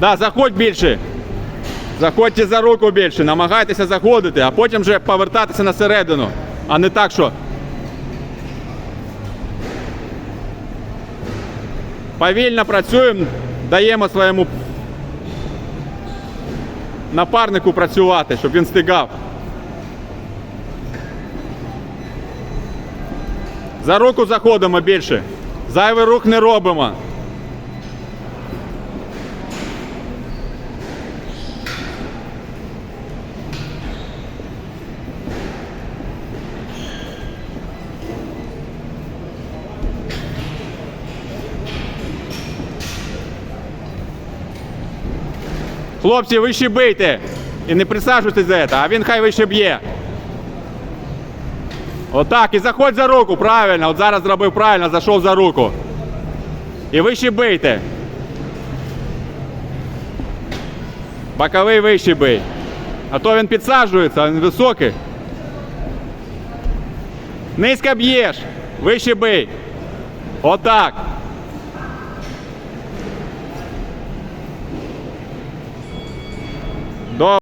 Да, заходь більше. Заходьте за руку більше, намагайтеся заходити, а потім вже повертатися на середину. А не так, що. Повільно працюємо, даємо своєму напарнику працювати, щоб він стигав. За руку заходимо більше. Зайвий рух не робимо. Хлопці, вище бийте. І не присаджуйтесь за це, а він хай вище б'є. Отак, і заходь за руку, правильно. От зараз зробив правильно, зайшов за руку. І вище бийте. Боковий вище бий. А то він підсаджується, він високий. Низько б'єш. Вище бий. Отак.